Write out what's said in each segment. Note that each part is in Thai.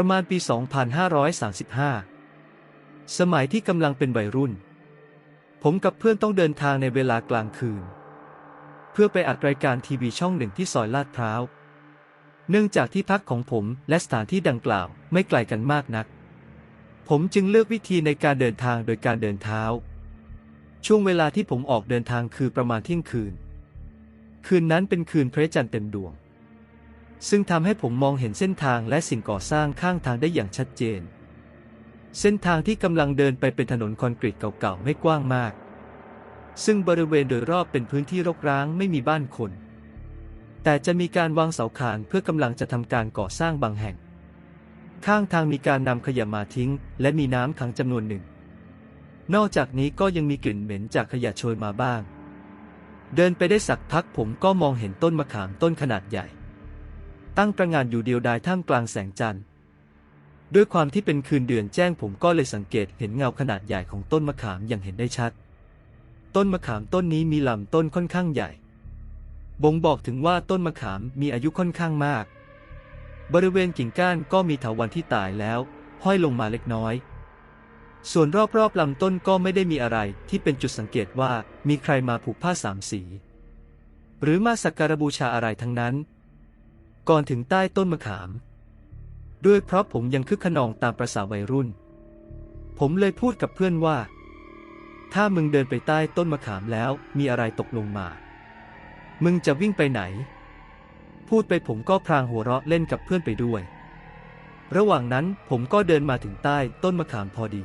ประมาณปี 2535 สมัยที่กำลังเป็นวัยรุ่น ผมกับเพื่อนต้องเดินทางในเวลากลางคืน เพื่อไปอัดรายการทีวีช่องหนึ่งที่ซอยลาดพร้าว เนื่องจากที่พักของผมและสถานที่ดังกล่าวไม่ไกลกันมากนัก ผมจึงเลือกวิธีในการเดินทางโดยการเดินเท้า ช่วงเวลาที่ผมออกเดินทางคือประมาณเที่ยงคืน คืนนั้นเป็นคืนพระจันทร์เต็มดวง ซึ่งทำให้ผมมองเห็นเส้นทางและสิ่งก่อสร้างข้างทางได้อย่างชัดเจน เส้นทางที่กำลังเดินไปเป็นถนนคอนกรีตเก่าๆไม่กว้างมาก ซึ่งบริเวณโดยรอบเป็นพื้นที่รกร้างไม่มีบ้านคน แต่จะมีการวางเสาคานเพื่อกำลังจะทำการก่อสร้างบางแห่ง ข้างทางมีการนำขยะมาทิ้ง และมีน้ำขังจำนวนหนึ่ง นอกจากนี้ก็ยังมีกลิ่นเหม็นจากขยะโชยมาบ้าง เดินไปได้สักพักผมก็มองเห็นต้นมะขามต้นขนาดใหญ่ ตั้งประงานอยู่เดียวดายท่ามกลางแสงจันทร์ ด้วยความที่เป็นคืนเดือนแจ้งผมก็เลยสังเกตเห็นเงาขนาดใหญ่ของต้นมะขามอย่างเห็นได้ชัด ต้นมะขามต้นนี้มีลำต้นค่อนข้างใหญ่ บ่งบอกถึงว่าต้นมะขามมีอายุค่อนข้างมาก บริเวณกิ่งก้านก็มีเถาวัลย์ที่ตายแล้ว ห้อยลงมาเล็กน้อย ส่วนรอบๆลำต้นก็ไม่ได้มีอะไรที่เป็นจุดสังเกตว่ามีใครมาผูกผ้าสามสี หรือมาสักการบูชาอะไรทั้งนั้น ก่อนถึงใต้ต้นมะขาม ด้วยเพราะผมยังคึกขนองตามประษาวัยรุ่น ผมเลยพูดกับเพื่อนว่า ถ้ามึงเดินไปใต้ต้นมะขามแล้วมีอะไรตกลงมา มึงจะวิ่งไปไหน พูดไปผมก็พรางหัวเราะเล่นกับเพื่อนไปด้วย ระหว่างนั้นผมก็เดินมาถึงใต้ต้นมะขามพอดี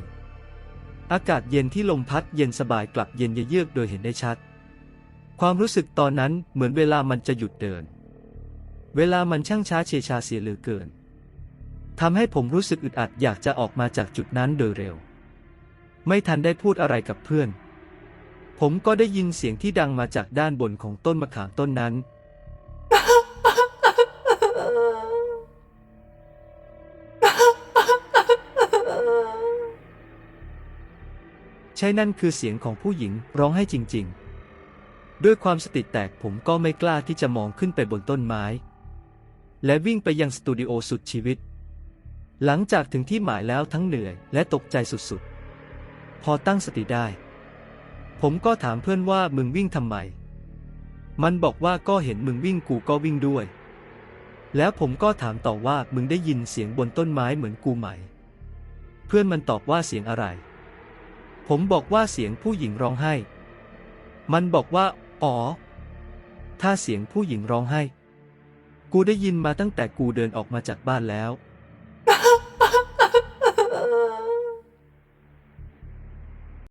อากาศเย็นที่ลมพัดเย็นสบายกลับเย็นเยือกโดยเห็นได้ชัด ความรู้สึกตอนนั้นเหมือนเวลามันจะหยุดเดิน เวลามันช่างช้าเชชาเสียเหลือเกินทำให้ผมรู้สึกอึดอัดอยากจะออกมาจากจุดนั้นโดยเร็ว ไม่ทันได้พูดอะไรกับเพื่อน ผมก็ได้ยินเสียงที่ดังมาจากด้านบนของต้นมะขามต้นนั้น ใช่นั่นคือเสียงของผู้หญิงร้องให้จริง ๆ ด้วยความสติแตกผมก็ไม่กล้าที่จะมองขึ้นไปบนต้นไม้ และวิ่งไปยังสตูดิโอสุดชีวิต หลังจากถึงที่หมายแล้วทั้งเหนื่อยและตกใจสุดๆ พอตั้งสติได้ ผมก็ถามเพื่อนว่ามึงวิ่งทำไม มันบอกว่าก็เห็นมึงวิ่งกูก็วิ่งด้วย แล้วผมก็ถามต่อว่ามึงได้ยินเสียงบนต้นไม้เหมือนกูไหม เพื่อนมันตอบว่าเสียงอะไร ผมบอกว่าเสียงผู้หญิงร้องไห้ มันบอกว่า อ๋อ ถ้าเสียงผู้หญิงร้องไห้ กูได้ยินมาตั้งแต่กูเดินออกมาจากบ้านแล้ว